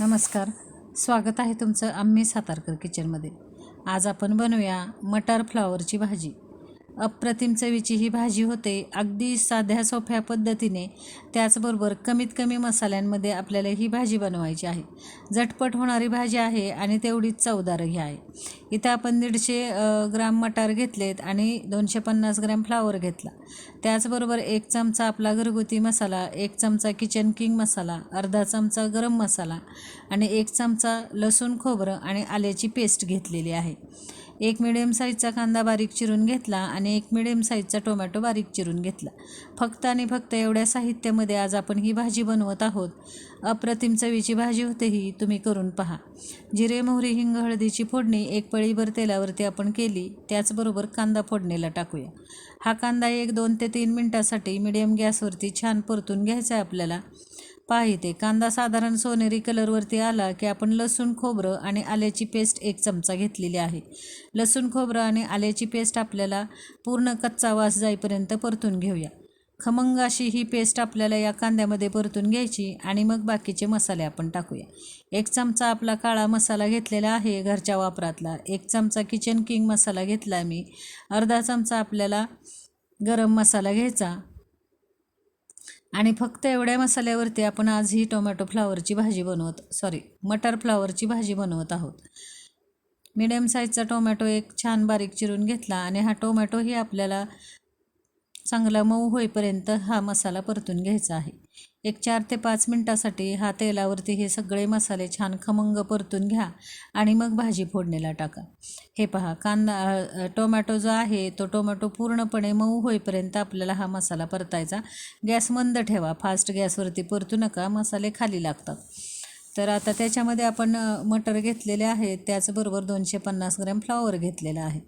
नमस्कार. स्वागत आहे तुमचं आम्ही सातारकर किचनमध्ये आज आपण बनवूया मटार फ्लॉवरची भाजी. अप्रतिम चवीची ही भाजी होते. अगदी साध्या सोप्या पद्धतीने त्याचबरोबर कमीत कमी मसाल्यांमध्ये आपल्याला ही भाजी बनवायची आहे. झटपट होणारी भाजी आहे आणि तेवढीच चवदारही आहे. इथं आपण दीडशे ग्राम मटार घेतलेत आणि दोनशे पन्नास ग्रॅम फ्लावर घेतला. त्याचबरोबर एक चमचा आपला घरगुती मसाला एक चमचा किचन किंग मसाला अर्धा चमचा गरम मसाला आणि एक चमचा लसूण खोबरं आणि आल्याची पेस्ट घेतलेली आहे. एक मिडियम साईजचा कांदा बारीक चिरून घेतला आणि एक मिडियम साईजचा टोमॅटो बारीक चिरून घेतला. फक्त आणि फक्त एवढ्या साहित्यामध्ये आज आपण ही भाजी बनवत आहोत. अप्रतिम चवीची भाजी होते ही तुम्ही करून पहा. जिरे मोहरी हिंग हळदीची फोडणी एक पळीभर तेलावरती आपण केली त्याचबरोबर कांदा फोडणीला टाकूया. हा कांदा एक दोन ते तीन मिनटासाठी मिडियम गॅसवरती छान परतून घ्यायचा आहे आपल्याला. पहा इथे. कांदा साधारण सोनेरी कलरवरती आला की आपण लसूण खोबरं आणि आल्याची पेस्ट एक चमचा घेतलेली आहे. लसूण खोबरं आणि आल्याची पेस्ट आपल्याला पूर्ण कच्चा वास जाईपर्यंत परतून घेऊया. खमंग अशी ही पेस्ट आपल्याला या कांद्यामध्ये परतून घ्यायची आणि मग बाकीचे मसाले आपण टाकूया. एक चमचा आपला काळा मसाला घेतलेला आहे घरच्या वापरातला. एक चमचा किचन किंग मसाला घेतला मी. अर्धा चमचा आपल्याला गरम मसाला घ्यायचा. आणि फक्त एवढ्या मसाल्यावरती आपण आज ही टोमॅटो फ्लावरची भाजी बनवत सॉरी मटर फ्लावरची भाजी बनवत आहोत. मिडियम साईजचा टोमॅटो एक छान बारीक चिरून घेतला आणि हा टोमॅटोही आपल्याला चांगला मऊ होईपर्यंत हा मसाला परतून घ्यायचा आहे. एक चार ते पाच मिनटासाठी हा तेलावरती हे सगळे मसाले छान खमंग परतून घ्या आणि मग भाजी फोडणीला टाका. हे पहा कांदा टोमॅटो जो आहे तो टोमॅटो पूर्णपणे मऊ होईपर्यंत आपल्याला हा मसाला परतायचा. गॅस मंद ठेवा फास्ट गॅसवरती परतू नका मसाले खाली लागतात. तर आता त्याच्यामध्ये आपण मटर घेतलेले आहेत त्याचबरोबर दोनशे पन्नास ग्रॅम फ्लॉवर घेतलेला आहे.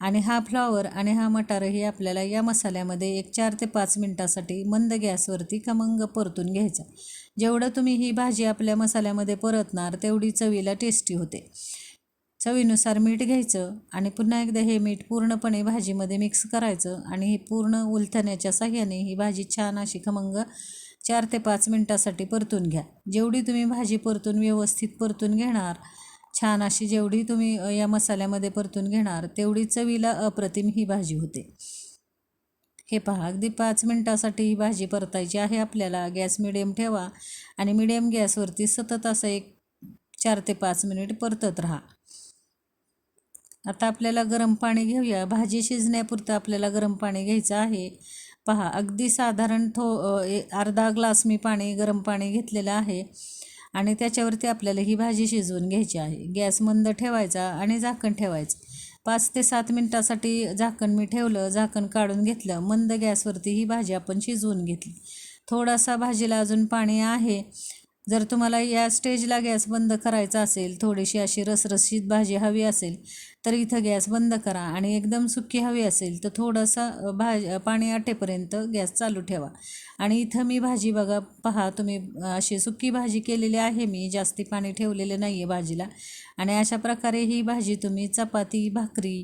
आणि हा फ्लॉवर आणि हा मटारही आपल्याला या मसाल्यामध्ये एक चार ते पाच मिनटासाठी मंद गॅसवरती खमंग परतून घ्यायचा. जेवढं तुम्ही ही भाजी आपल्या मसाल्यामध्ये परतणार तेवढी चवीला टेस्टी होते. चवीनुसार मीठ घ्यायचं आणि पुन्हा एकदा हे मीठ पूर्णपणे भाजीमध्ये मिक्स करायचं आणि हे पूर्ण उलथण्याच्या साह्याने ही भाजी छान अशी खमंग चार ते पाच मिनटासाठी परतून घ्या. जेवढी तुम्ही भाजी परतून व्यवस्थित परतून घेणार छान अशी जेवढी तुम्ही या मसाल्यामध्ये परतून घेणार तेवढी चवीला अप्रतिम ही भाजी होते. हे पहा अगदी पाच मिनटासाठी ही भाजी परतायची आहे आपल्याला. गॅस मिडियम ठेवा आणि मिडियम गॅसवरती सतत असं एक चार ते पाच मिनिट परतत राहा. आता आपल्याला गरम पाणी घेऊया. भाजी शिजण्यापुरतं आपल्याला गरम पाणी घ्यायचं आहे. पहा अगदी साधारण थो ए- अर्धा ग्लास मी पाणी गरम पाणी घेतलेलं आहे. आणि त्याच्यावरती आपल्याला ही भाजी शिजवून घ्यायची आहे. गॅस मंद ठेवायचा आणि झाकण ठेवायचं. पाच ते सात मिनटासाठी झाकण मी ठेवलं झाकण काढून घेतलं मंद गॅसवरती ही भाजी आपण शिजवून घेतली. थोडासा भाजीला अजून पाणी आहे. जर तुम्हाला या स्टेजला गॅस बंद करायचा असेल थोडीशी अशी रसरशीत भाजी हवी असेल तर इथं गॅस बंद करा आणि एकदम सुकी हवी असेल तर थोडंसं भाज पाणी आटेपर्यंत गॅस चालू ठेवा. आणि इथं मी भाजी बघा पहा तुम्ही अशी सुकी भाजी केलेली आहे मी जास्ती पाणी ठेवलेलं नाही आहे भाजीला. आणि अशा प्रकारे ही भाजी तुम्ही चपाती भाकरी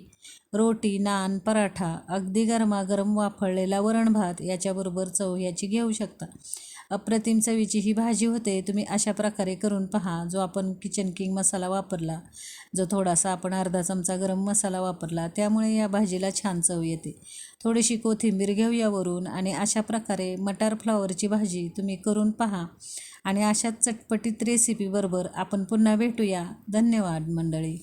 रोटी नान पराठा अगदी गरमागरम वाफळलेला वरण भात याच्याबरोबर चव याची घेऊ शकता. अप्रतिम चवीची ही भाजी होते तुम्ही अशा प्रकारे करून पहा. जो आपण किचन किंग मसाला वापरला जो थोडासा आपण अर्धा चमचा गरम मसाला वापरला त्यामुळे या भाजीला छान चव येते. थोडीशी कोथिंबीर घेऊया वरून आणि अशा प्रकारे मटार फ्लॉवरची भाजी तुम्ही करून पहा. आणि अशाच चटपटीत रेसिपीबरोबर आपण पुन्हा भेटूया. धन्यवाद मंडळी.